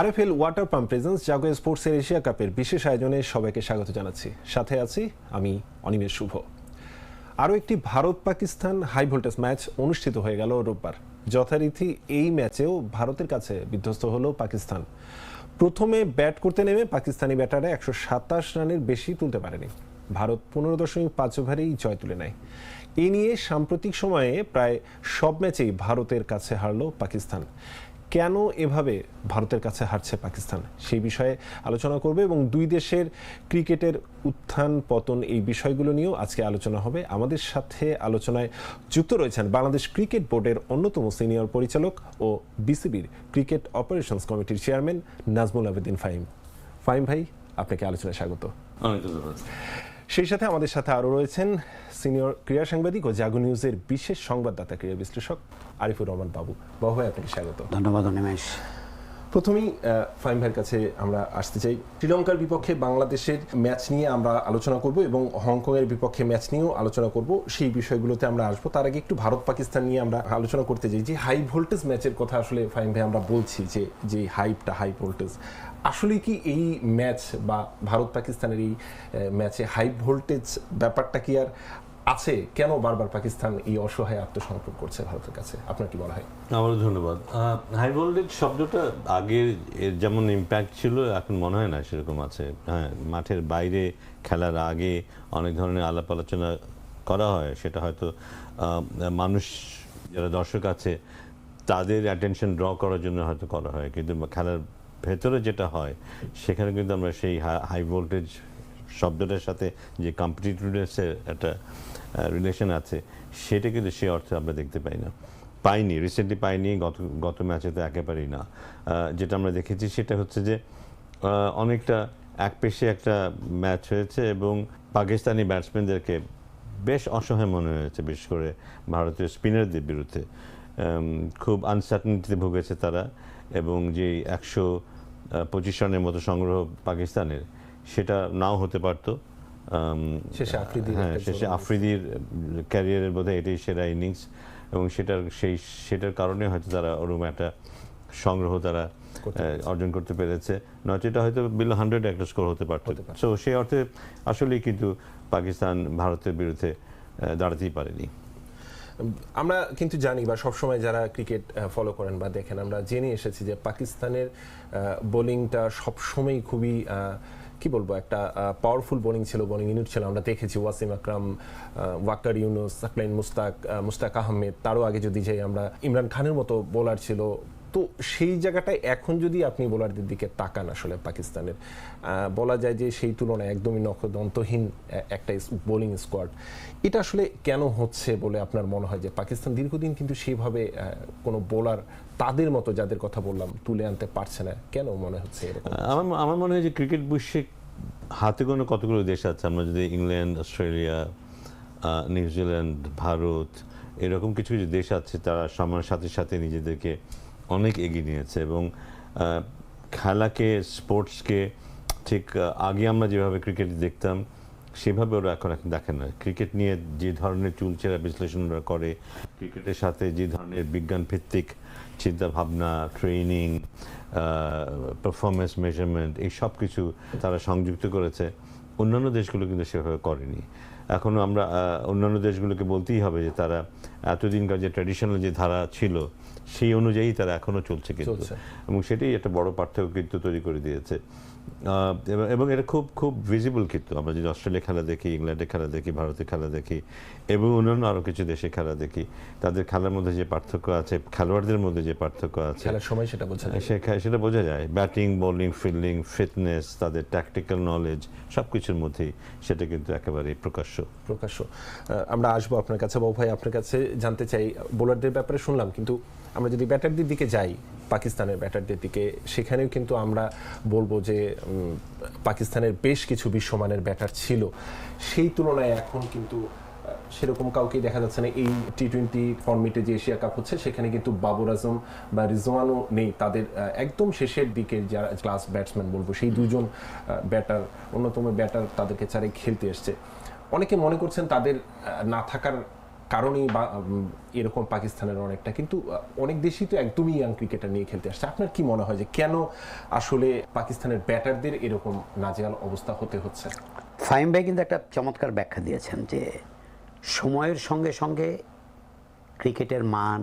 RFL water pump presence Jago স্পোর্টসের Asia কাপের বিশেষ আয়োজনে সবাইকে স্বাগত জানাচ্ছি। সাথে আছি আমি অনিমেষ শুভ। আরও একটি Bharat Pakistan high voltage match অনুষ্ঠিত হয়ে গেল রোববার। যথারীতি এই ম্যাচেও ভারতের কাছে বিধ্বস্ত হলো পাকিস্তান। প্রথমে ব্যাট করতে নেমে পাকিস্তানি ব্যাটারে একশো সাতাশ রানের বেশি তুলতে পারেনি। ভারত পনেরো দশমিক পাঁচ ওভারেই জয় তুলে নেয়। এ নিয়ে সাম্প্রতিক সময়ে প্রায় সব ম্যাচেই ভারতের কাছে হারল পাকিস্তান। কেন এভাবে ভারতের কাছে হারছে পাকিস্তান? সেই বিষয়ে আলোচনা করবে এবং দুই দেশের ক্রিকেটের উত্থান, পতন এই বিষয়গুলো নিয়েও আজকে আলোচনা হবে। আমাদের সাথে আলোচনায় যুক্ত রয়েছেন বাংলাদেশ ক্রিকেট বোর্ডের অন্যতম সিনিয়র পরিচালক ও বিসিবির ক্রিকেট অপারেশনস কমিটির চেয়ারম্যান নাজমুল আবেদিন ফাহিম। ফাহিম ভাই, আপনাকে আলোচনায় স্বাগত। ধন্যবাদ সেই সাথে আমাদের সাথে আরও রয়েছেন সিনিয়র ক্রীড়া সাংবাদিক ও জাগো নিউজের বিশেষ সংবাদদাতা ক্রীড়া বিশ্লেষক আরিফুর রহমান বাবু। বাবু ভাই আপনাকে স্বাগত। ধন্যবাদ অনিমেষ। প্রথমেই ফাহিম ভাইয়ের কাছে আমরা আসতে চাই। শ্রীলঙ্কার বিপক্ষে বাংলাদেশের ম্যাচ নিয়ে আমরা আলোচনা করব এবং হংকংয়ের বিপক্ষে ম্যাচ নিয়েও আলোচনা করব। সেই বিষয়গুলোতে আমরা আসব। তার আগে একটু ভারত পাকিস্তান নিয়ে আমরা আলোচনা করতে চাই যে হাই ভোল্টেজ ম্যাচের কথা আসলে ফাহিম ভাই আমরা বলছি যে যে হাইপটা হাই ভোল্টেজ আসলে কি এই ম্যাচ বা ভারত পাকিস্তানের এই ম্যাচে হাই ভোল্টেজ ব্যাপারটা কি আর আছে? কেন বারবার পাকিস্তান এই অসহায় আত্মসমর্পণ করছে ভারতের কাছে? আপনার কি বলা হয়? আমারও ধন্যবাদ। হাই ভোল্টেজ শব্দটা আগে যেমন ইম্প্যাক্ট ছিল, এখন মনে হয় না সেরকম আছে। হ্যাঁ মাঠের বাইরে খেলার আগে অনেক ধরনের আলাপ আলোচনা করা হয়। সেটা হয়তো মানুষ, যারা দর্শক আছে, তাদের অ্যাটেনশন ড্র করার জন্য হয়তো করা হয়। কিন্তু খেলার ভেতরে যেটা হয়, সেখানে কিন্তু আমরা সেই হাই ভোল্টেজ শব্দটার সাথে যে কম্পিটিটিভনেসের একটা রিলেশন আছে, সেটা কিন্তু সে অর্থে আমরা দেখতে পাই না। পাইনি রিসেন্টলি পাইনি, গত গত ম্যাচে তো একেবারেই না। যেটা আমরা দেখেছি সেটা হচ্ছে যে অনেকটা এক পেশে একটা ম্যাচ হয়েছে এবং পাকিস্তানি ব্যাটসম্যানদেরকে বেশ অসহায় মনে হয়েছে, বিশেষ করে ভারতীয় স্পিনারদের বিরুদ্ধে। খুব আনসার্টনিটিতে ভুগেছে তারা এবং যে একশো পঁচিশ রানের মতো সংগ্রহ পাকিস্তানের। সেটা নাও হতে পারতো। শেষে আফ্রিদির হ্যাঁ শেষে আফ্রিদির ক্যারিয়ারের বোধহয় এটাই সেরা ইনিংস। এবং সেটার সেই সেটার কারণে হয়তো তারা ওরকম একটা সংগ্রহ তারা অর্জন করতে পেরেছে। নয়তো এটা হয়তো বিলো হান্ড্রেড একটা স্কোর হতে পারতো। পারত। সো সেই অর্থে আসলেই কিন্তু পাকিস্তান ভারতের বিরুদ্ধে দাঁড়াতেই পারেনি। আমরা কিন্তু জানি বা সবসময় যারা ক্রিকেট ফলো করেন বা দেখেন, আমরা জেনে এসেছি যে পাকিস্তানের বোলিংটা সবসময় খুবই কি বলব, একটা পাওয়ারফুল বোলিং ছিল, বোলিং ইউনিট ছিল। আমরা দেখেছি ওয়াসিম আকরাম ওয়াকার ইউনুস, সাকলাইন মুস্তাক মুস্তাক আহমেদ, তারও আগে যদি যাই আমরা, ইমরান খানের মতো বোলার ছিল তো সেই জায়গাটায় এখন যদি আপনি বোলারদের দিকে তাকান আসলে পাকিস্তানের বলা যায় যে সেই তুলনায় একদমই নখদন্তহীন একটা বোলিং স্কোয়াড। এটা আসলে কেন হচ্ছে বলে আপনার মনে হয় যে পাকিস্তান দীর্ঘদিন কিন্তু সেইভাবে কোনো বোলার তাদের মতো যাদের কথা বললাম তুলে আনতে পারছে না? কেন মনে হচ্ছে এরকম? আমার আমার মনে হয় যে ক্রিকেট বিশ্বে হাতে কোনো কতগুলো দেশ আছে? আমরা যদি ইংল্যান্ড, অস্ট্রেলিয়া নিউজিল্যান্ড, ভারত, এরকম কিছু কিছু দেশ আছে, তারা সময়ের সাথে সাথে নিজেদেরকে অনেক এগিয়ে নিয়েছে এবং খেলাকে, স্পোর্টসকে ঠিক আগে আমরা যেভাবে ক্রিকেট দেখতাম, সেভাবে ওরা এখন এখন দেখে না। ক্রিকেট নিয়ে যে ধরনের চুলচেরা বিশ্লেষণ ওরা করে, ক্রিকেটের সাথে যে ধরনের বিজ্ঞান ভিত্তিক চিন্তা ভাবনা ট্রেনিং পারফরমেন্স মেজারমেন্ট এই সব কিছু তারা সংযুক্ত করেছে, অন্যান্য দেশগুলো কিন্তু সেভাবে করেনি। এখনও আমরা অন্যান্য দেশগুলোকে বলতেই হবে যে তারা এতদিনকার যে ট্র্যাডিশনাল যে ধারা ছিল সেই অনুযায়ী তারা এখনও চলছে কিন্তু। এবং সেটাই একটা বড় পার্থক্য কিন্তু তৈরি করে দিয়েছে। এবং- এটা খুব খুব ভিজিবল কিন্তু। আমরা যদি অস্ট্রেলিয়া খেলা দেখি ইংল্যান্ডে খেলা দেখি ভারতে খেলা দেখি এবং অন্যান্য আরও কিছু দেশে খেলা দেখি তাদের খেলার মধ্যে যে পার্থক্য আছে খেলোয়াড়দের মধ্যে যে পার্থক্য আছে সময় সেটা বোঝা যায়। সেটা বোঝা যায়। ব্যাটিং বোলিং ফিল্ডিং ফিটনেস তাদের ট্যাকটিক্যাল নলেজ সব কিছুর মধ্যেই সেটা কিন্তু একেবারেই প্রকাশ্য। প্রকাশ্য। আমরা আসব আপনার কাছে। বাবু ভাই আপনার কাছে জানতে চাই বোলারদের ব্যাপারে শুনলাম কিন্তু আমরা যদি ব্যাটারদের দিকে যাই, পাকিস্তানের ব্যাটারদের দিকে, সেখানেও কিন্তু আমরা বলব যে পাকিস্তানের বেশ কিছু বিশ্বমানের ব্যাটার ছিল। সেই তুলনায় এখন কিন্তু সেরকম কাউকেই দেখা যাচ্ছে না। এই টি টোয়েন্টি ফর্মেটে যে এশিয়া কাপ হচ্ছে, সেখানে কিন্তু বাবর আজম বা রিজওয়ানও নেই। তাদের একদম শেষের দিকে যারা ক্লাস ব্যাটসম্যান বলব, সেই দুজন ব্যাটার অন্যতম ব্যাটার তাদেরকে চারে খেলতে এসছে। অনেকে মনে করছেন তাদের না থাকার কারণেই বা এরকম পাকিস্তানের অনেকটা। কিন্তু অনেক দেশই তো একদমই ইয়াং ক্রিকেটার নিয়ে খেলতে আসছে। আপনার কি মনে হয় যে কেন আসলে পাকিস্তানের ব্যাটারদের এরকম নাজেহাল অবস্থা হতে হচ্ছে? ফাহিম ভাই কিন্তু একটা চমৎকার ব্যাখ্যা দিয়েছেন যে সময়ের সঙ্গে সঙ্গে ক্রিকেটের মান,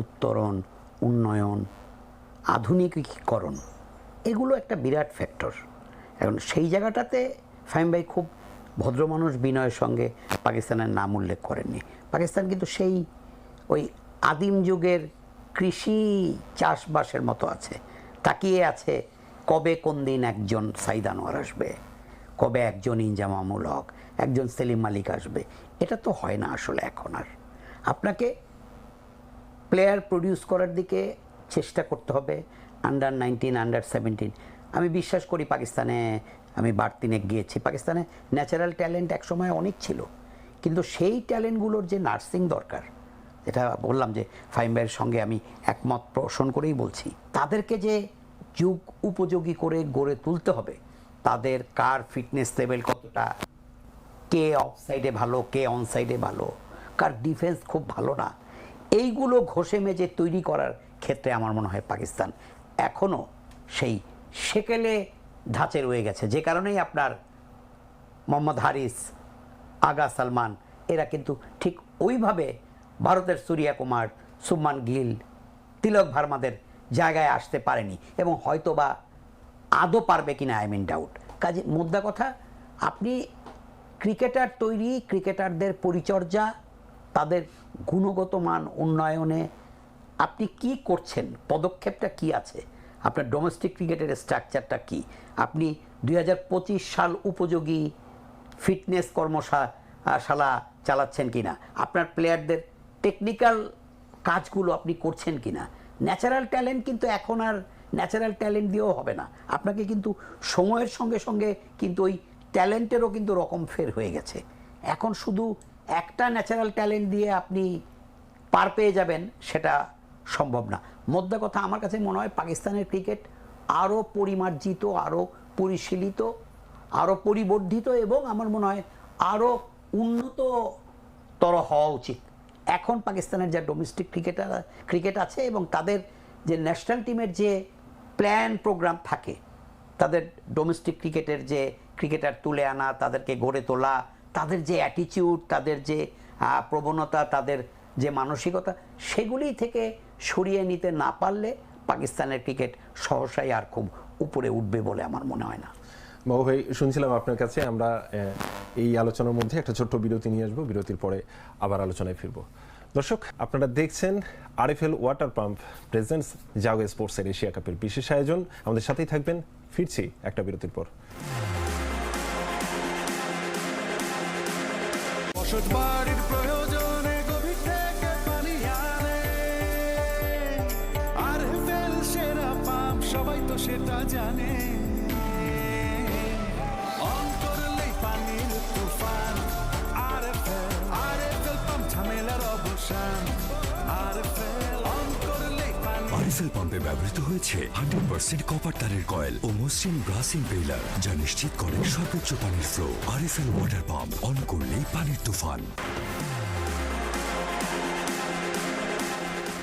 উত্তরণ, উন্নয়ন, আধুনিকীকরণ, এগুলো একটা বিরাট ফ্যাক্টর এখন সেই জায়গাটাতে ফাহিম ভাই খুব ভদ্র মানুষ বিনয়ের সঙ্গে পাকিস্তানের নাম উল্লেখ করেননি। পাকিস্তান কিন্তু সেই ওই আদিম যুগের কৃষি চাষবাসের মতো আছে। তাকিয়ে আছে কবে কোন দিন একজন সাইদ আনোয়ার আসবে? কবে একজন ইনজামামুল হক, একজন সেলিম মালিক আসবে? এটা তো হয় না আসলে এখন আর। আপনাকে প্লেয়ার প্রডিউস করার দিকে চেষ্টা করতে হবে আন্ডার নাইনটিন আন্ডার সেভেন্টিন আমি বিশ্বাস করি পাকিস্তানে আমি বার্তিনে গিয়েছি। পাকিস্তানে ন্যাচারাল ট্যালেন্ট একসময় অনেক ছিল, কিন্তু সেই ট্যালেন্টগুলোর যে নার্সিং দরকার, যেটা বললাম যে ফাইম ভাইয়ের সঙ্গে আমি একমত পোষণ করেই বলছি, তাদেরকে যে যুগ উপযোগী করে গড়ে তুলতে হবে, তাদের কার ফিটনেস লেভেল কতটা, কে অফ সাইডে ভালো, কে অন সাইডে ভালো, কার ডিফেন্স খুব ভালো না, এইগুলো ঘষে মেজে তৈরি করার ক্ষেত্রে আমার মনে হয় পাকিস্তান এখনও সেই সেকেলে ধাঁচে রয়ে গেছে। যে কারণেই আপনার মোহাম্মদ হারিস, আগা সালমান, এরা কিন্তু ঠিক ওইভাবে ভারতের সূর্যা কুমার, সুমান গিল, তিলক ভার্মাদের জায়গায় আসতে পারেনি এবং হয়তোবা আদৌ পারবে কিনা আই মিন ডাউট কাজে মুদ্রা কথা, আপনি ক্রিকেটার তৈরি, ক্রিকেটারদের পরিচর্যা, তাদের গুণগত মান উন্নয়নে আপনি কি করছেন, পদক্ষেপটা কি আছে? আপনার ডোমেস্টিক ক্রিকেটের স্ট্রাকচারটা কি? আপনি দুই হাজার পঁচিশ সাল উপযোগী ফিটনেস কর্মশালা চালাচ্ছেন কিনা? আপনার প্লেয়ারদের টেকনিক্যাল কাজগুলো আপনি করছেন কিনা? ন্যাচারাল ট্যালেন্ট কিন্তু এখন আর ন্যাচারাল ট্যালেন্ট দিয়েও হবে না। আপনাকে কিন্তু সময়ের সঙ্গে সঙ্গে কিন্তু ওই ট্যালেন্টেরও কিন্তু রকম ফের হয়ে গেছে। এখন শুধু একটা ন্যাচারাল ট্যালেন্ট দিয়ে আপনি পার পেয়ে যাবেন, সেটা সম্ভব না। মোদ্দা কথা আমার কাছে মনে হয় পাকিস্তানের ক্রিকেট আরও পরিমার্জিত আরও পরিশীলিত আরও পরিবর্ধিত এবং আমার মনে হয় আরও উন্নততর হওয়া উচিত। এখন পাকিস্তানের যা ডোমেস্টিক ক্রিকেটার ক্রিকেট আছে এবং তাদের যে ন্যাশনাল টিমের যে প্ল্যান প্রোগ্রাম থাকে, তাদের ডোমেস্টিক ক্রিকেটের যে ক্রিকেটার তুলে আনা, তাদেরকে গড়ে তোলা, তাদের যে অ্যাটিচিউড তাদের যে প্রবণতা, তাদের যে মানসিকতা, সেগুলি থেকে সরিয়ে নিতে না পারলে পাকিস্তানের ক্রিকেট সহসাই আর খুব উপরে উঠবে বলে আমার মনে হয় না। বাবু ভাই শুনছিলাম আপনার কাছে আমরা এই আলোচনার মধ্যে একটা ছোট্ট বিরতি নিয়ে আসব বিরতির পরে আবার আলোচনায় ফিরবো। দর্শক আপনারা দেখছেন RFL water pump presents Jago স্পোর্টসের এশিয়া কাপের বিশেষ আয়োজন। আমাদের সাথেই থাকবেন ফিরছি একটা বিরতির পর। বাড়ির প্রয়োজনে তো সেটা জানে। অন পানির তুফান আর ফেল আর ফেল পাম্প ঝামেলার অবসান আর ফেল অন পানি আরএফএল পাম্পে ব্যবহৃত হয়েছে হান্ড্রেড পার্সেন্ট কপার তারের কয়েল ও মসৃণ ব্রাস ইম্পেলার যা নিশ্চিত করে সর্বোচ্চ পানির flow RFL water pump on করলেই পানির তুফান।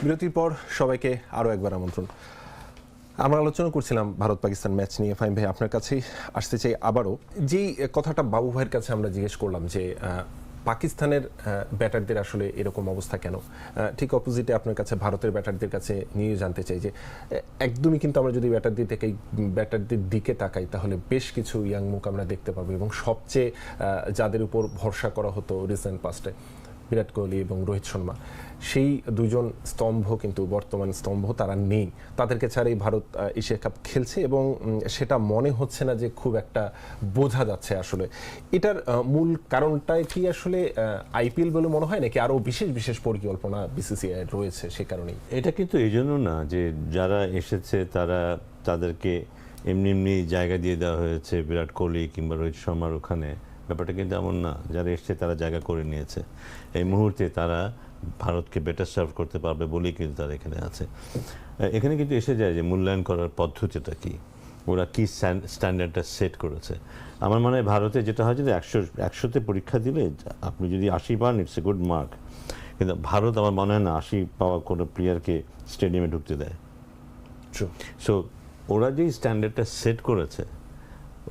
বিরতির পর সবাইকে আরও একবার আমন্ত্রণ। আমরা আলোচনা করছিলাম ভারত পাকিস্তান ম্যাচ নিয়ে। ফাইম ভাই, আপনার কাছেই আসতে চাই আবারও। যেই কথাটা বাবু ভাইয়ের কাছে আমরা জিজ্ঞেস করলাম যে পাকিস্তানের ব্যাটারদের আসলে এরকম অবস্থা কেন? ঠিক অপোজিটে আপনার কাছে ভারতের ব্যাটারদের কাছে নিয়ে জানতে চাই যে একদমই কিন্তু আমরা যদি ব্যাটারদের থেকে ব্যাটারদের দিকে তাকাই, তাহলে বেশ কিছু ইয়াং মুখ আমরা দেখতে পাবো এবং সবচেয়ে যাদের উপর ভরসা করা হতো রিসেন্ট পাস্টে বিরাট কোহলি এবং রোহিত শর্মা, সেই দুজন স্তম্ভ কিন্তু, বর্তমান স্তম্ভ তারা নেই। তাদেরকে ছাড়াই ভারত এশিয়া কাপ খেলছে এবং সেটা মনে হচ্ছে না যে খুব একটা বোঝা যাচ্ছে আসলে। এটার মূল কারণটাই কি আসলে আইপিএল বলে মনে হয় নাকি আরও বিশেষ বিশেষ পরিকল্পনা বিসিসিআই রয়েছে সে কারণেই? এটা কিন্তু এই জন্য না যে যারা এসেছে তারা তাদেরকে এমনি এমনি জায়গা দিয়ে দেওয়া হয়েছে, বিরাট কোহলি কিংবা রোহিত শর্মার ওখানে। ব্যাপারটা কিন্তু এমন না। যারা এসছে তারা জায়গা করে নিয়েছে। এই মুহূর্তে তারা ভারতকে বেটার সার্ভ করতে পারবে বলেই কিন্তু তারা এখানে আছে। এখানে কিন্তু এসে যায় যে মূল্যায়ন করার পদ্ধতিটা কি? ওরা কি স্ট্যান্ডার্ডটা সেট করেছে? আমার মনে হয় ভারতে যেটা হয় যদি একশো একশোতে পরীক্ষা দিলে আপনি যদি আশি পান ইটস এ গুড মার্ক কিন্তু ভারত আমার মনে হয় না আশি পাওয়া কোনো প্লেয়ারকে স্টেডিয়ামে ঢুকতে দেয়. সো ওরা যেই স্ট্যান্ডার্ডটা সেট করেছে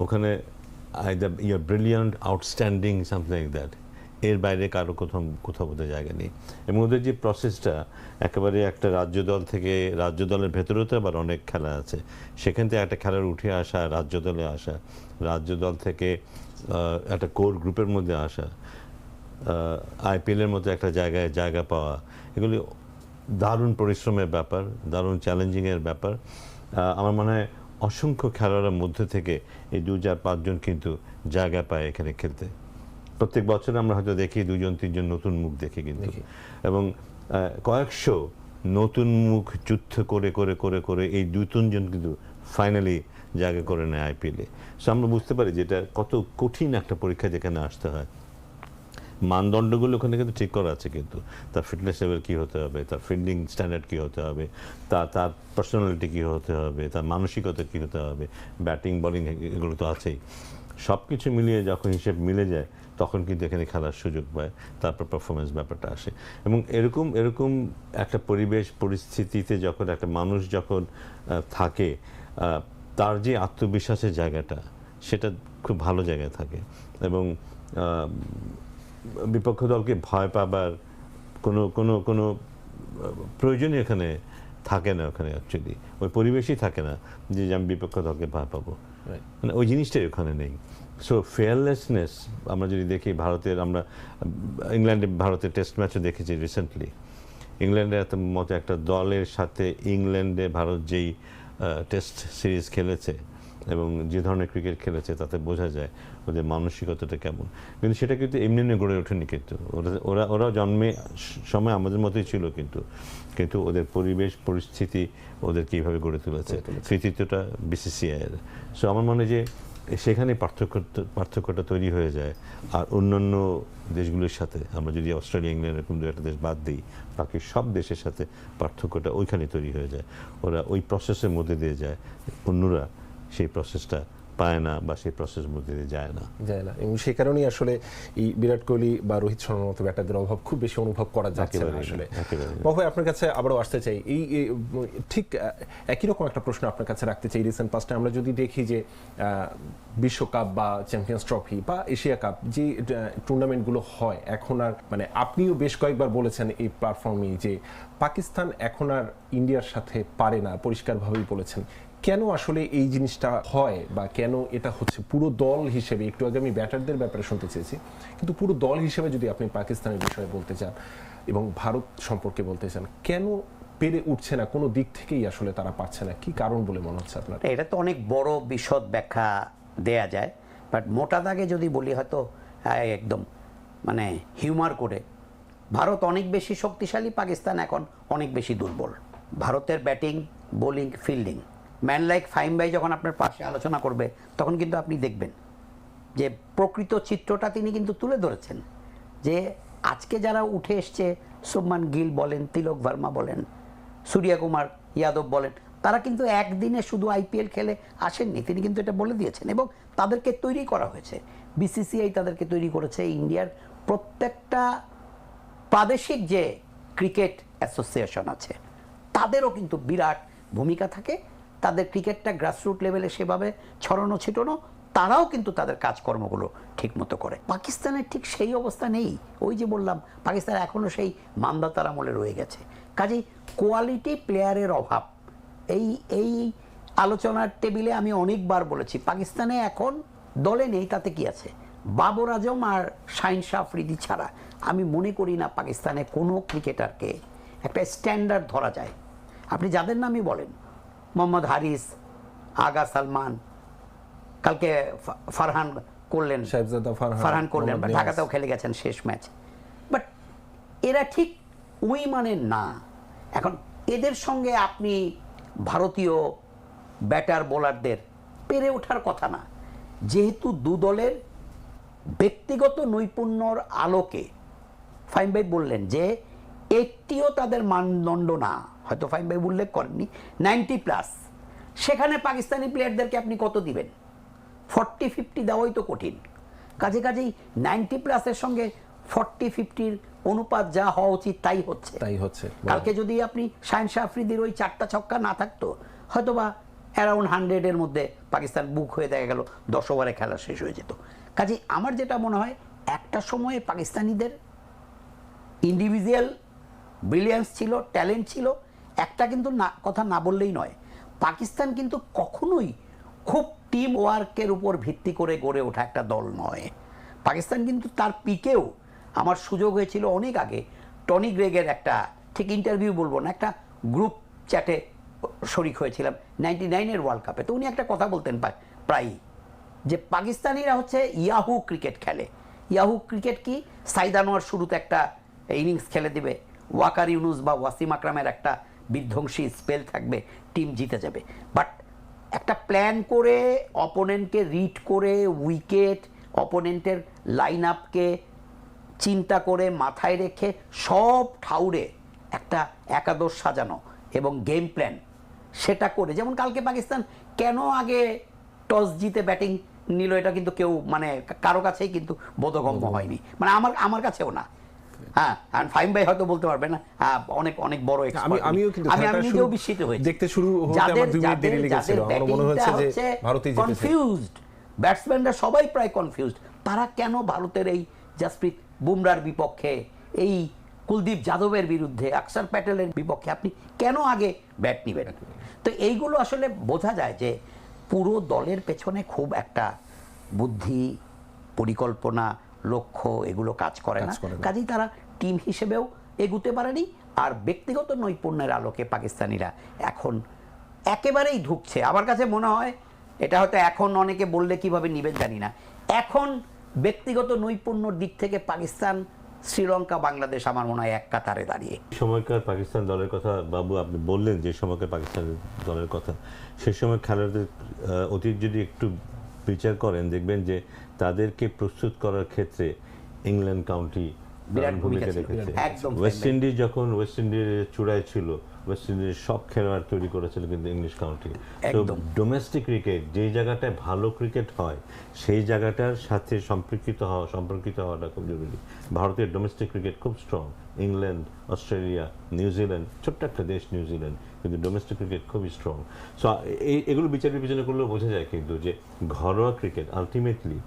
ওখানে either you're brilliant outstanding something like that এর বাইরে কারও কোথাও কোথাও বোধহয় জায়গা নেই। এবং ওদের যে প্রসেসটা একেবারে একটা রাজ্য দল থেকে রাজ্য দলের ভেতরেও তো আবার অনেক খেলা আছে। সেখান থেকে একটা খেলার উঠে আসা রাজ্য দলে আসা রাজ্য দল থেকে একটা কোর গ্রুপের মধ্যে আসা আইপিএলের মতো একটা জায়গায় জায়গা পাওয়া, এগুলি দারুণ পরিশ্রমের ব্যাপার, দারুণ চ্যালেঞ্জিংয়ের ব্যাপার। আমার মনে হয় অসংখ্য খেলোয়াড়ের মধ্যে থেকে এই দু চার পাঁচজন কিন্তু জায়গা পায় এখানে খেলতে। প্রত্যেক বছর আমরা হয়তো দেখি দুজন তিনজন নতুন মুখ দেখি কিন্তু। এবং কয়েকশো নতুন মুখ যুদ্ধ করে করে করে করে এই দুই তিনজন কিন্তু ফাইনালি জায়গা করে নেয় আইপিএলে সো আমরা বুঝতে পারি যে এটা কত কঠিন একটা পরীক্ষা যেখানে আসতে হয়। মানদণ্ডগুলো ওখানে কিন্তু ঠিক করা আছে কিন্তু। তার ফিটনেস লেভেল কী হতে হবে, তার ফিল্ডিং স্ট্যান্ডার্ড কী হতে হবে, তার তার পার্সোনালিটি কী হতে হবে, তার মানসিকতা কী হতে হবে ব্যাটিং বলিং এগুলো তো আছেই। সব কিছু মিলিয়ে যখন হিসেব মিলে যায়, তখন কিন্তু এখানে খেলার সুযোগ পায়, তারপর পারফরমেন্স ব্যাপারটা আসে। এবং এরকম এরকম একটা পরিবেশ, পরিস্থিতিতে যখন একটা মানুষ যখন থাকে তার যে আত্মবিশ্বাসের জায়গাটা, সেটা খুব ভালো জায়গায় থাকে। এবং বিপক্ষ দলকে ভয় পাবার কোনো কোনো কোনো প্রয়োজনই এখানে থাকে না ওখানে অ্যাকচুয়ালি ওই পরিবেশই থাকে না যে আমি বিপক্ষ দলকে ভয় পাবো। মানে ওই জিনিসটাই ওখানে নেই। সো ফেয়ারলেসনেস আমরা যদি দেখি ভারতের আমরা ইংল্যান্ডে ভারতের টেস্ট ম্যাচও দেখেছি রিসেন্টলি ইংল্যান্ডের এত মতো একটা দলের সাথে ইংল্যান্ডে ভারত যেই টেস্ট সিরিজ খেলেছে এবং যে ধরনের ক্রিকেট খেলেছে তাতে বোঝা যায় ওদের মানসিকতাটা কেমন। কিন্তু সেটা কিন্তু এমনি এমনি গড়ে ওঠেনি কিন্তু। ওরা ওরা ওরা জন্মে সময় আমাদের মতোই ছিল কিন্তু। কিন্তু ওদের পরিবেশ পরিস্থিতি ওদের কীভাবে গড়ে তুলেছে। কৃতিত্বটা বিসিসিআই এর সো আমার মনে যে সেখানে পার্থক্য পার্থক্যটা তৈরি হয়ে যায়। আর অন্যান্য দেশগুলোর সাথে আমরা যদি অস্ট্রেলিয়া ইংল্যান্ড এরকম দু একটা দেশ বাদ দিই বাকি সব দেশের সাথে পার্থক্যটা ওইখানে তৈরি হয়ে যায়। ওরা ওই প্রসেসের মধ্যে দিয়ে যায়। অন্যরা সেই প্রসেসটা পায় না বা সেই প্রসেস মধ্যে দিয়ে যায় না। যায় না। এবং সেই কারণেই আসলে এই বিরাট কোহলি বা রোহিত শর্মার মতো ব্যাটারদের অভাব খুব বেশি অনুভব করা যাচ্ছে না আসলে। মহাই আপনার কাছে আবারও আসতে চাই। এই ঠিক একই রকম একটা প্রশ্ন আপনার কাছে রাখতে চাই রিসেন্ট পাস্টে আমরা যদি দেখি যে বিশ্বকাপ বা চ্যাম্পিয়ন্স ট্রফি বা এশিয়া কাপ যে টুর্নামেন্টগুলো হয় এখন আর মানে আপনিও বেশ কয়েকবার বলেছেন এই প্ল্যাটফর্মে যে পাকিস্তান এখন আর ইন্ডিয়ার সাথে পারে না পরিষ্কারভাবেই বলেছেন। কেন আসলে এই জিনিসটা হয় বা কেন এটা হচ্ছে পুরো দল হিসেবে একটু আগে আমি ব্যাটারদের ব্যাপারে শুনতে চেয়েছি কিন্তু পুরো দল হিসেবে যদি আপনি পাকিস্তানের বিষয়ে বলতে চান এবং ভারত সম্পর্কে বলতে চান কেন পেরে উঠছে না? কোনো দিক থেকেই আসলে তারা পারছে না। কি কারণ বলে মনে হচ্ছে আপনার? এটা তো অনেক বড় বিশদ ব্যাখ্যা দেয়া যায় বাট মোটা দাগে যদি বলি হয়তো হ্যাঁ, একদম মানে হিউমার করে ভারত অনেক বেশি শক্তিশালী পাকিস্তান এখন অনেক বেশি দুর্বল। ভারতের batting bowling fielding. Man like Faheem ভাই যখন আপনার পাশে আলোচনা করবে, তখন কিন্তু আপনি দেখবেন যে প্রকৃত চিত্রটা তিনি কিন্তু তুলে ধরেছেন যে আজকে যারা উঠে এসছে, শুভমান গিল বলেন, তিলক ভার্মা বলেন সূর্যকুমার ইয়াদব বলেন, তারা কিন্তু একদিনে শুধু আইপিএল খেলে আসেননি। তিনি কিন্তু এটা বলে দিয়েছেন এবং তাদেরকে তৈরি করা হয়েছে। বিসিসিআই তাদেরকে তৈরি করেছে ইন্ডিয়ার প্রত্যেকটা প্রাদেশিক যে ক্রিকেট অ্যাসোসিয়েশন আছে, তাদেরও কিন্তু বিরাট ভূমিকা থাকে। তাদের ক্রিকেটটা গ্রাসরুট লেভেলে সেভাবে ছড়ানো, ছিটানো, তারাও কিন্তু তাদের কাজকর্মগুলো ঠিকমতো করে। পাকিস্তানের ঠিক সেই অবস্থা নেই। ওই যে বললাম, পাকিস্তান এখনও সেই মান্দাতার আমলে রয়ে গেছে। কাজেই কোয়ালিটি প্লেয়ারের অভাব। এই এই আলোচনার টেবিলে আমি অনেকবার বলেছি, পাকিস্তানে এখন দলে নেই, তাতে কি আছে? বাবর আজম আর শাহিন শাহ আফ্রিদি ছাড়া। আমি মনে করি না পাকিস্তানে কোনো ক্রিকেটারকে একটা স্ট্যান্ডার্ড ধরা যায়। আপনি যাদের নামই বলেন মোহাম্মদ হারিস আগা সালমান কালকে ফারহান করলেন। ফারহান, ফারহান করলেন বা ঢাকাতেও খেলে গেছেন শেষ ম্যাচ। বাট এরা ঠিক ওই মানের না। এখন এদের সঙ্গে আপনি ভারতীয় ব্যাটার বোলারদের পেরে ওঠার কথা না। যেহেতু দু দলের ব্যক্তিগত নৈপুণ্যর আলোকে ফাইম ভাই বললেন যে একটিও তাদের মানদণ্ড না। হয়তো ফাইম ভাই উল্লেখ করেননি। Ninety plus. সেখানে পাকিস্তানি প্লেয়ারদেরকে আপনি কত দিবেন? ফর্টি ফিফটি দেওয়াই তো কঠিন। কাজে কাজেই নাইনটি প্লাসের সঙ্গে ফর্টি ফিফটির অনুপাত যা হওয়া উচিত তাই হচ্ছে। তাই হচ্ছে কালকে যদি আপনি শাহিন আফ্রিদির ওই চারটা ছক্কা না থাকতো হয়তোবা অ্যারাউন্ড হান্ড্রেডের মধ্যে পাকিস্তান বুক হয়ে দেখা গেল দশ ওভারে খেলা শেষ হয়ে যেত। কাজে আমার যেটা মনে হয় একটা সময়ে পাকিস্তানিদের ইন্ডিভিজুয়াল ব্রিলিয়ান্স ছিল ট্যালেন্ট ছিল, একটা কিন্তু না, কথা না বললেই নয়। পাকিস্তান কিন্তু কখনোই খুব টিম ওয়ার্কের উপর ভিত্তি করে গড়ে ওঠা একটা দল নয়। পাকিস্তান কিন্তু তার পিকেও আমার সুযোগ হয়েছিল অনেক আগে। টনি গ্রেগের একটা, ঠিক ইন্টারভিউ বলব না, একটা গ্রুপ চ্যাটে শরিক হয়েছিলাম নাইনটি নাইনের ওয়ার্ল্ড কাপে তো উনি একটা কথা বলতেন প্রায়- প্রায়ই, যে পাকিস্তানিরা হচ্ছে ইয়াহু ক্রিকেট খেলে। ইয়াহু ক্রিকেট কি? সাইদ আনোয়ার শুরুতে একটা ইনিংস খেলে দিবে। ওয়াকার ইউনুস বা ওয়াসিম আকরামের একটা বিধ্বংসী স্পেল থাকবে টিম জিতে যাবে। বাট একটা প্ল্যান করে অপোনেন্টকে রিড করে উইকেট অপোনেন্টের লাইন আপকে চিন্তা করে মাথায় রেখে সব ঠাউরে একটা একাদশ সাজানো এবং গেম প্ল্যান সেটা করে। যেমন কালকে পাকিস্তান কেন আগে টস জিতে ব্যাটিং নিল এটা কিন্তু কেউ মানে কারও কাছেই কিন্তু বোধগম্য। হয়নি। মানে আমার আমার কাছেও না। হ্যাঁ আর ফাইম ভাই হয়তো বলতে পারবে না। হ্যাঁ, অনেক অনেক বড় আমি আমিও কিন্তু আমি আমি নিজেও বিস্মিত হয়েছি। দেখতে শুরু হতে আমার দুই মিনিট দেরি লেগেছিল। আমার মনে হচ্ছে যে ভারতই জিতেছে কনফিউজড ব্যাটসম্যানরা সবাই প্রায় কনফিউজড তারা কেন ভারতের এই জাসপ্রীত বুমরার বিপক্ষে এই কুলদীপ যাদবের বিরুদ্ধে আকসার প্যাটেলের বিপক্ষে আপনি কেন আগে ব্যাট নিবেন? তো এইগুলো আসলে বোঝা যায় যে পুরো দলের পেছনে খুব একটা বুদ্ধি পরিকল্পনা লক্ষ্য এগুলো কাজ করে না। কাজেই তারা টিম হিসেবেও এগুতে পারেনি আর ব্যক্তিগত নৈপুণ্যের আলোকে পাকিস্তানিরা এখন একেবারেই ঢুকছে। আমার কাছে মনে হয় এটা হয়তো এখন অনেকে বললে কীভাবে নিবেন জানি না। এখন ব্যক্তিগত নৈপুণ্যর দিক থেকে পাকিস্তান, শ্রীলঙ্কা, বাংলাদেশ আমার মনে হয় এক কাতারে দাঁড়িয়ে। সময়কার পাকিস্তান দলের কথা বাবু আপনি বললেন যে সময়কার পাকিস্তান দলের কথা। সে সময় খেলোয়াড়দের অতীত যদি একটু বিচার করেন, দেখবেন যে তাদেরকে প্রস্তুত করার ক্ষেত্রে ইংল্যান্ড কাউন্টি বিরাট ভূমিকা। একদম ওয়েস্ট ইন্ডিজ যখন ওয়েস্ট ইন্ডিজের চূড়ায় ছিল ওয়েস্ট ইন্ডিজের সব খেলোয়াড় তৈরি করেছিল কিন্তু ইংলিশ কাউন্টি তো ডোমেস্টিক ক্রিকেট যেই জায়গাটায় ভালো ক্রিকেট হয় সেই জায়গাটার সাথে সম্পর্কিত হওয়া সম্পর্কিত হওয়াটা খুব জরুরি। ভারতের ডোমেস্টিক ক্রিকেট খুব strong England Australia New Zealand ছোট্ট একটা দেশ নিউজিল্যান্ড কিন্তু ডোমেস্টিক ক্রিকেট খুবই স্ট্রং সো এগুলো বিচার বিবেচনা করলেও বোঝা যায় কিন্তু যে ঘরোয়া ক্রিকেট আলটিমেটলি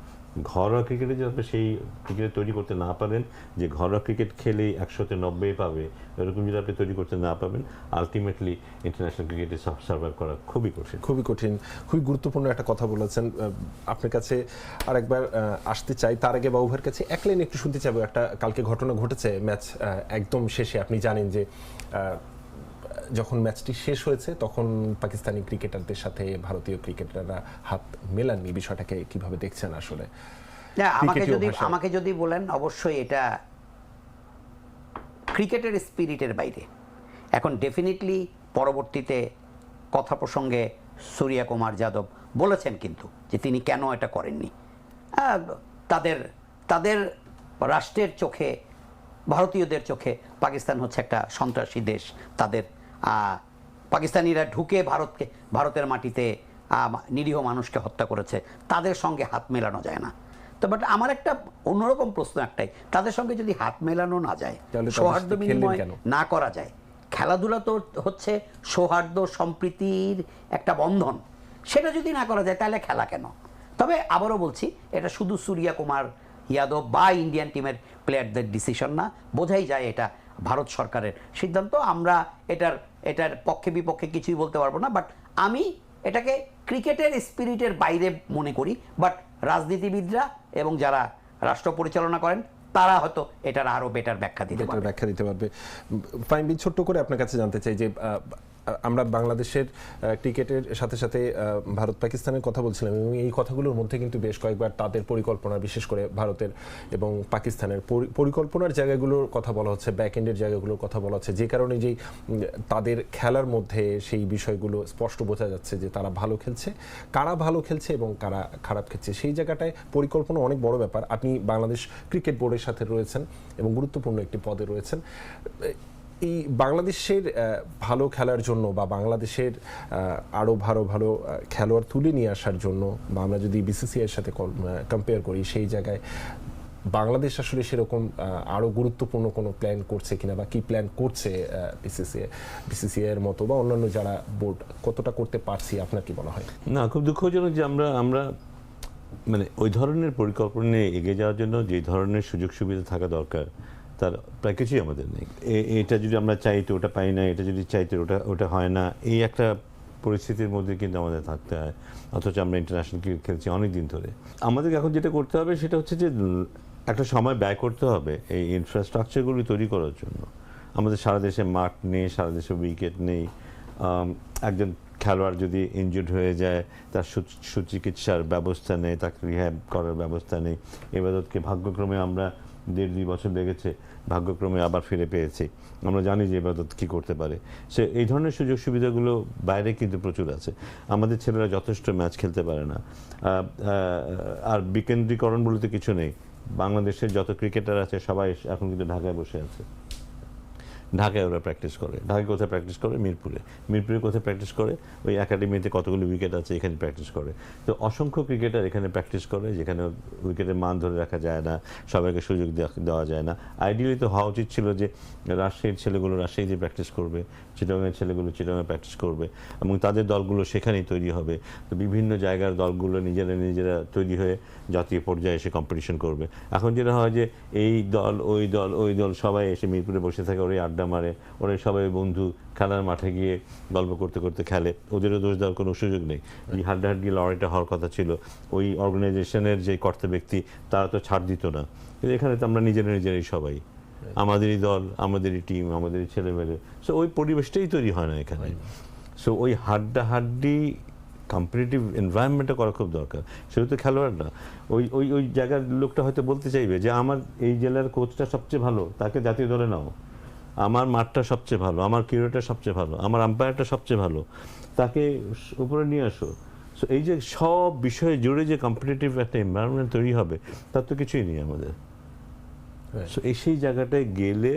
ঘরোয়া ক্রিকেটে আপনি সেই ক্রিকেট তৈরি করতে না পারেন, যে ঘরোয়া ক্রিকেট খেলে একশোতে নব্বই পাবে, এরকম যদি আপনি তৈরি করতে না পাবেন আলটিমেটলি ইন্টারন্যাশনাল ক্রিকেটে সার্ভাইভ করা খুবই কঠিন। খুবই কঠিন। খুবই গুরুত্বপূর্ণ একটা কথা বলেছেন। আপনার কাছে আরেকবার আসতে চাই। তার আগে বাবুভাইয়ের কাছে এক লাইন একটু শুনতে চাইব। একটা কালকে ঘটনা ঘটেছে ম্যাচ একদম শেষে। আপনি জানেন যে যখন ম্যাচটি শেষ হয়েছে তখন পাকিস্তানি ক্রিকেটারদের সাথে ভারতীয় ক্রিকেটাররা হাত মেলাননি। বিষয়টাকে কীভাবে দেখছেন আসলে? আমাকে যদি আমাকে যদি বলেন অবশ্যই এটা ক্রিকেটের স্পিরিটের বাইরে। এখন ডেফিনেটলি পরবর্তীতে কথা প্রসঙ্গে সূর্যা কুমার যাদব বলেছেন কিন্তু যে তিনি কেন এটা করেননি। তাদের তাদের রাষ্ট্রের চোখে ভারতীয়দের চোখে পাকিস্তান হচ্ছে একটা সন্ত্রাসী দেশ। তাদের পাকিস্তানিরা ঢুকে ভারতকে ভারতের মাটিতে নিরীহ মানুষকে হত্যা করেছে। তাদের সঙ্গে হাত মেলানো যায় না। তো বাট আমার একটা অন্যরকম প্রশ্ন একটাই তাদের সঙ্গে যদি হাত মেলানো না যায় সৌহার্দ্য বিনিময় না করা যায়। খেলাধুলা তো হচ্ছে সৌহার্দ্য সম্প্রীতির একটা বন্ধন। সেটা যদি না করা যায় তাহলে খেলা কেন? তবে আবারও বলছি এটা শুধু সূর্যা কুমার ইয়াদব বা ইন্ডিয়ান টিমের প্লেয়ারদের ডিসিশন না বোঝাই যায় এটা। ভারত সরকারের সিদ্ধান্ত। আমরা এটার এটার পক্ষে বিপক্ষে কিছুই বলতে পারব না বাট আমি এটাকে ক্রিকেটের স্পিরিটের বাইরে মনে করি বাট রাজনীতিবিদরা এবং যারা রাষ্ট্র পরিচালনা করেন তারা হয়তো এটার আরও বেটার ব্যাখ্যা দিতে পারবে। ব্যাখ্যা দিতে পারবে। ফাইন ছোট্ট করে আপনার কাছে জানতে চাই যে আমরা বাংলাদেশের ক্রিকেটের সাথে সাথে ভারত পাকিস্তানের কথা বলছিলাম এবং এই কথাগুলোর মধ্যে কিন্তু বেশ কয়েকবার তাদের পরিকল্পনা, বিশেষ করে ভারতের এবং পাকিস্তানের পরিকল্পনার জায়গাগুলোর কথা বলা হচ্ছে ব্যাক এন্ডের জায়গাগুলোর কথা বলা হচ্ছে, যে কারণে যেই, তাদের খেলার মধ্যে সেই বিষয়গুলো স্পষ্ট বোঝা যাচ্ছে যে তারা ভালো খেলছে, কারা ভালো খেলছে এবং কারা খারাপ খেলছে। সেই জায়গাটায় পরিকল্পনা অনেক বড় ব্যাপার। আপনি বাংলাদেশ ক্রিকেট বোর্ডের সাথে রয়েছেন এবং গুরুত্বপূর্ণ একটি পদে রয়েছেন। এই বাংলাদেশের ভালো খেলার জন্য বা বাংলাদেশের আরও ভালো ভালো খেলোয়াড় তুলে নিয়ে আসার জন্য বা আমরা যদি বিসিসিআই এর সাথে কম্পেয়ার করি, সেই জায়গায় বাংলাদেশ আসলে সেরকম আরও গুরুত্বপূর্ণ কোনো প্ল্যান করছে কিনা বা কি প্ল্যান করছে বিসিসিআই বিসিসিআই এর মতো বা অন্যান্য যারা বোর্ড কতটা করতে পারছি, আপনার কি মনে হয়? না, খুব দুঃখজনক যে আমরা আমরা মানে ওই ধরনের পরিকল্পনা নিয়ে এগিয়ে যাওয়ার জন্য যে ধরনের সুযোগ সুবিধা থাকা দরকার তার প্রায় কিছুই আমাদের নেই। এটা যদি আমরা চাই তো ওটা পাই না, এটা যদি চাই তো ওটা ওটা হয় না। এই একটা পরিস্থিতির মধ্যে কিন্তু আমাদের থাকতে হয়। অথচ আমরা ইন্টারন্যাশনাল ক্রিকেট খেলছি অনেক দিন ধরে। আমাদের এখন যেটা করতে হবে সেটা হচ্ছে যে, একটা সময় ব্যয় করতে হবে এই ইনফ্রাস্ট্রাকচারগুলি তৈরি করার জন্য। আমাদের সারা দেশে মাঠ নেই, সারা দেশে উইকেট নেই। একজন খেলোয়াড় যদি ইনজুর্ড হয়ে যায়, তার সুচিকিৎসার ব্যবস্থা নেই, তাকে রিহ্যাব করার ব্যবস্থা নেই। এবাদতকে ভাগ্যক্রমে আমরা দেড় দুই বছর লেগেছে, ভাগ্যক্রমে আবার ফিরে পেয়েছি। আমরা জানি যে এবাদত কী করতে পারে। সে, এই ধরনের সুযোগ সুবিধাগুলো বাইরে কিন্তু প্রচুর আছে। আমাদের ছেলেরা যথেষ্ট ম্যাচ খেলতে পারে না। আর বিকেন্দ্রীকরণ বলতে কিছু নেই। বাংলাদেশের যত ক্রিকেটার আছে, সবাই এখন কিন্তু ঢাকায় বসে আছে। ঢাকায় ওরা প্র্যাকটিস করে। ঢাকায় কোথায় প্র্যাকটিস করে? মিরপুরে। মিরপুরে কোথায় প্র্যাকটিস করে? ওই একাডেমিতে কতগুলো উইকেট আছে এখানে প্র্যাকটিস করে। তো অসংখ্য ক্রিকেটার এখানে প্র্যাকটিস করে, যেখানে উইকেটের মান ধরে রাখা যায় না, সবাইকে সুযোগ দেওয়া- যায় না। আইডিয়ালি তো হওয়া উচিত ছিল যে রাজশাহীর ছেলেগুলো রাজশাহীতে প্র্যাকটিস করবে চিটংয়ের ছেলেগুলো চিটংয়ে প্র্যাকটিস করবে, এবং তাদের দলগুলো সেখানেই তৈরি হবে। তো বিভিন্ন জায়গার দলগুলো নিজেরা নিজেরা তৈরি হয়ে জাতীয় পর্যায়ে এসে কম্পিটিশন করবে। এখন যেটা হয় যে এই দল, ওই দল ওই দল সবাই এসে মিরপুরে বসে থাকে, ওরাই আড্ডা মারে ওরাই সবাই বন্ধু খেলার মাঠে গিয়ে গল্প করতে করতে খেলে। ওদেরও দোষ দেওয়ার কোনো সুযোগ নেই। এই হাড্ডাহাড্ডি লড়াইটা হওয়ার কথা ছিল। ওই অর্গানাইজেশনের যে কর্তা ব্যক্তি তারা তো ছাড় দিত না। কিন্তু এখানে তো আমরা নিজেরা নিজেরাই সবাই। আমাদেরই দল আমাদেরই টিম আমাদেরই ছেলেমেলে সো ওই পরিবেশটাই তৈরি হয় না এখানে। সো ওই হাড্ডাহাড্ডি কম্পিটিটিভ এনভায়রনমেন্টটা করা খুব দরকার। সেটা তো খেলোয়াড় না ওই ওই ওই জায়গার লোকটা হয়তো বলতে চাইবে যে আমার এই জেলার কোচটা সবচেয়ে ভালো তাকে জাতীয় দলে নাও। আমার মাঠটা সবচেয়ে ভালো আমার কিউরেটা সবচেয়ে ভালো আমার আম্পায়ারটা সবচেয়ে ভালো তাকে উপরে নিয়ে আসো। সো এই যে সব বিষয়ে জুড়ে যে কম্পিটিটিভ একটা এনভায়রনমেন্ট তৈরি হবে তার তো কিছুই নেই আমাদের। সো এই সেই জায়গাটায় গেলে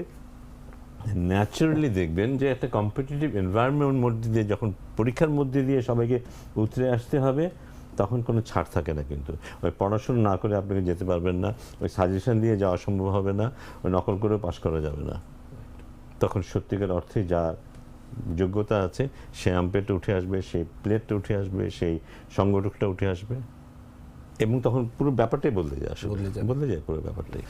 ন্যাচারালি দেখবেন যে একটা কম্পিটিটিভ এনভায়রনমেন্ট মধ্যে দিয়ে যখন পরীক্ষার মধ্যে দিয়ে সবাইকে উতরে আসতে হবে তখন কোনো ছাড় থাকে না কিন্তু। ওই পড়াশোনা না করে আপনাকে যেতে পারবেন না ওই সাজেশন দিয়ে যাওয়া সম্ভব হবে না ওই নকল করেও পাশ করা যাবে না। তখন সত্যিকার অর্থে যা যোগ্যতা আছে সে আম্পেয়ারটা উঠে আসবে সেই প্লেটটা উঠে আসবে সেই সংগঠকটা উঠে আসবে। এবং তখন পুরো ব্যাপারটাই বদলে যায় আসলে। বদলে যায়। বদলে যায় পুরো ব্যাপারটাই।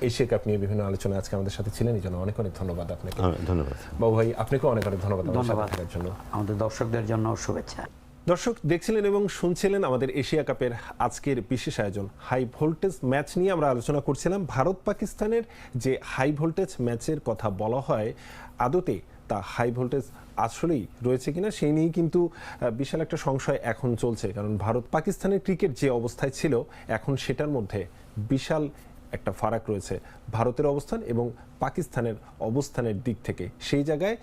এশিয়া কাপ নিয়ে বিভিন্ন আলোচনা আজকে আমাদের সাথে ছিলেন এই জন্য অনেক অনেক ধন্যবাদ আপনাকে। ধন্যবাদ। বাবু ভাই আপনাকেও অনেক অনেক ধন্যবাদ ধন্যবাদ। জন্য। আমাদের দর্শকদের জন্য শুভেচ্ছা। দর্শক, দেখছিলেন এবং শুনছিলেন আমাদের এশিয়া কাপের আজকের বিশেষ আয়োজন। হাই ভোল্টেজ ম্যাচ নিয়ে আমরা আলোচনা করছিলাম। ভারত পাকিস্তানের যে হাই ভোল্টেজ ম্যাচের কথা বলা হয় আদতে, তা হাই ভোল্টেজ আসলেই রয়েছে কিনা সেই নিয়েই কিন্তু বিশাল একটা সংশয় এখন চলছে। কারণ ভারত পাকিস্তানের ক্রিকেট যে অবস্থায় ছিল, এখন সেটার মধ্যে বিশাল একটা ফারাক রয়েছে ভারতের অবস্থান এবং পাকিস্তানের অবস্থানের দিক থেকে। সেই জায়গায়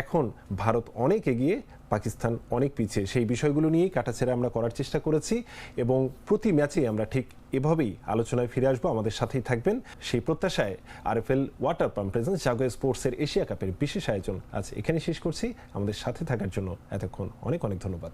এখন ভারত অনেক এগিয়ে, পাকিস্তান অনেক পিছিয়ে। সেই বিষয়গুলো নিয়েই কাটাছেড়া আমরা করার চেষ্টা করেছি এবং প্রতি ম্যাচেই আমরা ঠিক এভাবেই আলোচনায় ফিরে আসব। আমাদের সাথেই থাকবেন সেই প্রত্যাশায় RFL water pump presents Jago স্পোর্টসের এশিয়া কাপের বিশেষ আয়োজন। আজ এখানে শেষ করছি। আমাদের সাথে থাকার জন্য এতক্ষণ অনেক অনেক ধন্যবাদ।